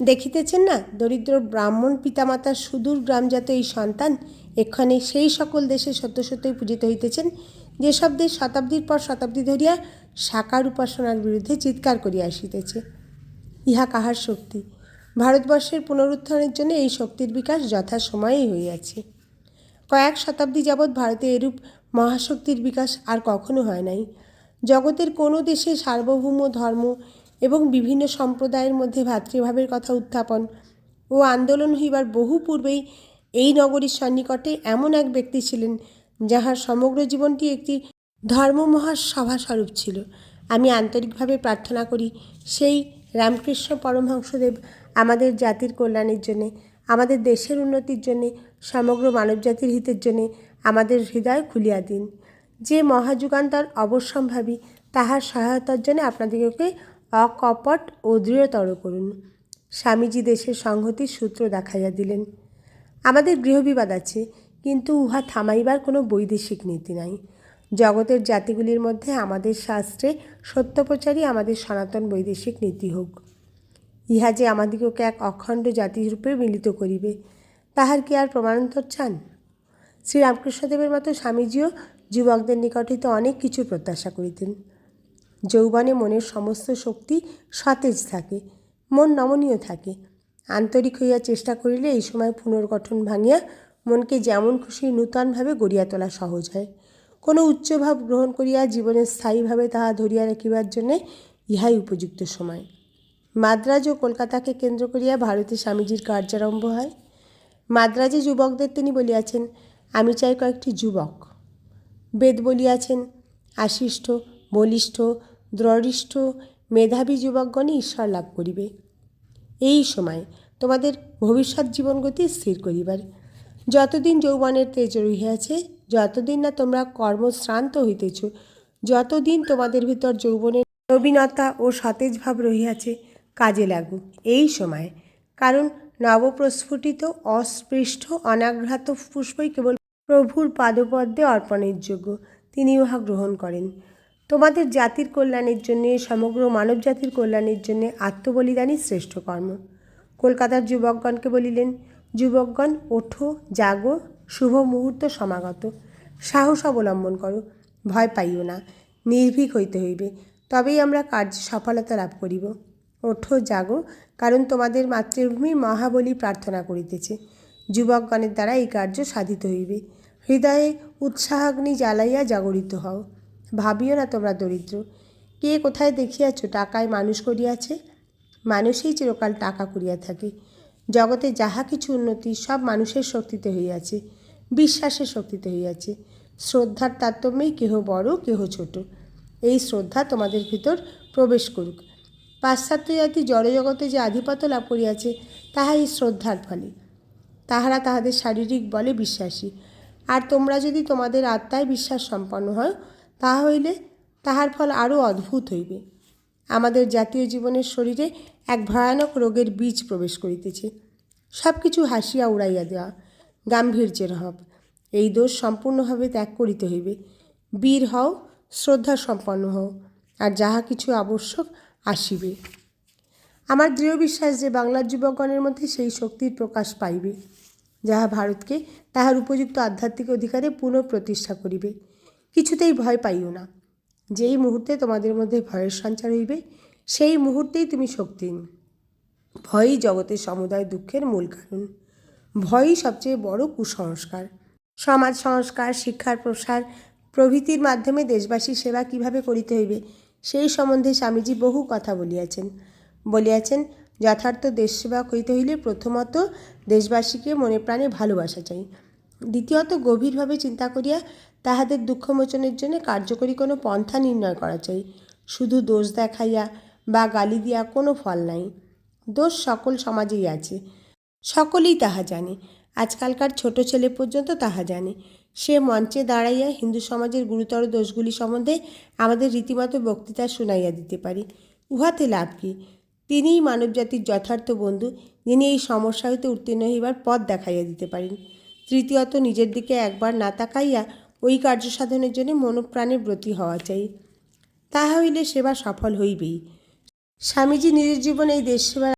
দেখিতেছেন না? দরিদ্র ব্রাহ্মণ পিতামাতার সুদূর গ্রামজাত এই সন্তান এক্ষণে সেই সকল দেশে সত্য সত্যই পূজিত হইতেছেন। যেসব দেশ শতাব্দীর পর শতাব্দী ধরিয়া সাকার উপাসনার বিরুদ্ধে চিৎকার করিয়া আসিতেছে, ইহা কাহার শক্তি? ভারতবর্ষের পুনরুত্থানের জন্য এই শক্তির বিকাশ যথাসময়েই হইয়াছে। কয়েক শতাব্দী যাবৎ ভারতে এরূপ মহাশক্তির বিকাশ আর কখনো হয় নাই। জগতের কোনো দেশে সার্বভৌম ধর্ম এবং বিভিন্ন সম্প্রদায়ের মধ্যে ভ্রাতৃভাবের কথা উত্থাপন ও আন্দোলন হইবার বহু পূর্বেই এই নগরীর সন্নিকটে এমন এক ব্যক্তি ছিলেন যাহার সমগ্র জীবনটি একটি ধর্মমহাসভা স্বরূপ ছিল। আমি আন্তরিকভাবে প্রার্থনা করি, সেই রামকৃষ্ণ পরমহংসদেব আমাদের জাতির কল্যাণের জন্যে, আমাদের দেশের উন্নতির জন্যে, সমগ্র মানবজাতির হিতের জন্যে আমাদের হৃদয় খুলিয়া দিন। যে মহাযুগান্তর অবশ্যম্ভাবী, তাহার সহায়তার জন্য আপনাদিগকে অকপট ও দৃঢ়তর করুন। স্বামীজি দেশের সংহতির সূত্র দেখাইয়া দিলেন। আমাদের গৃহবিবাদ আছে, কিন্তু উহা থামাইবার কোনো বৈদেশিক নীতি নাই। জগতের জাতিগুলির মধ্যে আমাদের শাস্ত্রে সত্যপ্রচারই আমাদের সনাতন বৈদেশিক নীতি হোক। ইহা যে আমাদিগকে এক অখণ্ড জাতিরূপে মিলিত করিবে, তাহার কি আর প্রমাণান্তর চান? শ্রীরামকৃষ্ণদেবের মতো স্বামীজিও যুবকদের নিকট হইতে অনেক কিছু প্রত্যাশা করিতেন। যৌবনে মনের সমস্ত শক্তি সতেজ থাকে, মন নমনীয় থাকে। আন্তরিক হইয়া চেষ্টা করিলে এই সময় পুনর্গঠন ভাঙিয়া মনকে যেমন খুশি নূতনভাবে গড়িয়া তোলা সহজ হয়। কোনো উচ্চভাব গ্রহণ করিয়া জীবনে স্থায়ীভাবে তাহা ধরিয়া রাখিবার জন্যে ইহাই উপযুক্ত সময়। মাদ্রাজ ও কলকাতাকে কেন্দ্র করিয়া ভারতে স্বামীজির কার্যারম্ভ হয়। মাদ্রাজে যুবকদের তিনি বলিয়াছেন, আমি চাই কয়েকটি যুবক। বেদ বলিয়াছেন, আশিষ্ট বলিষ্ঠ দৃঢ়িষ্ঠ মেধাবী যুবকগণই ঈশ্বর লাভ করিবে। এই সময় তোমাদের ভবিষ্যৎ জীবনগতি স্থির করিবার। যতদিন যৌবনের তেজ রহিয়াছে, যতদিন না তোমরা কর্মশ্রান্ত হইতেছ, যতদিন তোমাদের ভিতর যৌবনের নবীনতা ও সতেজ ভাব রহিয়াছে, কাজে লাগুক। এই সময় কারণ নবপ্রস্ফুটিত, অস্পৃষ্ট, অনাঘ্রাত পুষ্পই কেবল প্রভুর পাদপদ্মে অর্পণের যোগ্য। তিনি উহা গ্রহণ করেন। তোমাদের জাতির কল্যাণের জন্যে, সমগ্র মানব জাতির কল্যাণের জন্যে আত্মবলিদানই শ্রেষ্ঠ কর্ম। কলকাতার যুবকগণকে বলিলেন, যুবকগণ, ওঠো, জাগো, শুভ মুহূর্ত সমাগত। সাহস অবলম্বন করো, ভয় পাইও না, নির্ভীক হইতে হইবে, তবেই আমরা কার্যে সফলতা লাভ করিব। ওঠো, জাগো, কারণ তোমাদের মাতৃভূমি মহাবলী প্রার্থনা করিতেছে। যুবকগণের দ্বারা এই কার্য সাধিত হইবে। হৃদয়ে উৎসাহাগ্নি জ্বালাইয়া জাগরিত হও। ভাবিও না তোমরা দরিদ্র। কে কোথায় দেখিয়াছ টাকায় মানুষ করিয়াছে? মানুষই চিরকাল টাকা করিয়া থাকে। জগতে যাহা কিছু উন্নতি, সব মানুষের শক্তিতে হইয়াছে, বিশ্বাসের শক্তিতে হইয়াছে। শ্রদ্ধার তারতম্যেই কেহ বড়, কেহ ছোট। এই শ্রদ্ধা তোমাদের ভিতর প্রবেশ করুক। পাশ্চাত্য জাতি জড়জগতে যে আধিপত্য লাভ করিয়াছে তাহা এই শ্রদ্ধার ফলে। তাহারা তাহাদের শারীরিক বলে বিশ্বাসী। আর তোমরা যদি তোমাদের আত্মায় বিশ্বাস সম্পন্ন হয় তাহা হইলে তাহার ফল আরও অদ্ভুত হইবে। আমাদের জাতীয় জীবনের শরীরে এক ভয়ানক রোগের বীজ প্রবেশ করিতেছে। সব কিছু হাসিয়া উড়াইয়া দেওয়া, গাম্ভীর্যের হব। এই দোষ সম্পূর্ণভাবে ত্যাগ করিতে হইবে। বীর হও শ্রদ্ধা সম্পন্ন হও, আর যাহা কিছু আবশ্যক আসিবে। আমার দৃঢ় বিশ্বাস যে বাংলার যুবকগণের মধ্যে সেই শক্তির প্রকাশ পাইবে, যাহা ভারতকে তাহার উপযুক্ত আধ্যাত্মিক অধিকারে পুনঃপ্রতিষ্ঠা করিবে। কিছুতেই ভয় পাইও না। যেই মুহূর্তে তোমাদের মধ্যে ভয়ের সঞ্চার হইবে, সেই মুহূর্তেই তুমি শক্তিহীন ভয়ই জগতের সমুদায় দুঃখের মূল কারণ। ভয়ই সবচেয়ে বড় কুসংস্কার। সমাজ সংস্কার, শিক্ষার প্রসার, প্রভৃতির মাধ্যমে দেশবাসীর সেবা কীভাবে করিতে হইবে, সেই সম্বন্ধে স্বামীজি বহু কথা বলিয়াছেন। বলিয়াছেন, যথার্থ দেশসেবা করিতে হইলে প্রথমত দেশবাসীকে মনে প্রাণে ভালোবাসা চাই। দ্বিতীয়ত গভীরভাবে চিন্তা করিয়া তাহাদের দুঃখমোচনের জন্য কার্যকরী কোনো পন্থা নির্ণয় করা চাই। শুধু দোষ দেখাইয়া বা গালি দিয়া কোনো ফল নাই। দোষ সকল সমাজেই আছে। সকলেই তাহা জানে। আজকালকার ছোট ছেলে পর্যন্ত তাহা জানে। সে মঞ্চে দাঁড়াইয়া হিন্দু সমাজের গুরুতর দোষগুলি সম্বন্ধে আমাদের রীতিমতো বক্তৃতা শুনাইয়া দিতে পারি। উহাতে লাভ কী? তিনিই মানবজাতির যথার্থ বন্ধু, যিনি এই সমস্যা হইতে উত্তীর্ণ হইবার পথ দেখাইয়া দিতে পারেন। তৃতীয়ত নিজের দিকে একবার না তাকাইয়া ওই কার্যসাধনের জন্য মনপ্রাণে ব্রতী হওয়া চাই। তাহা হইলে সেবা সফল হইবেই। স্বামীজি নিজের জীবনে এই দেশ সেবার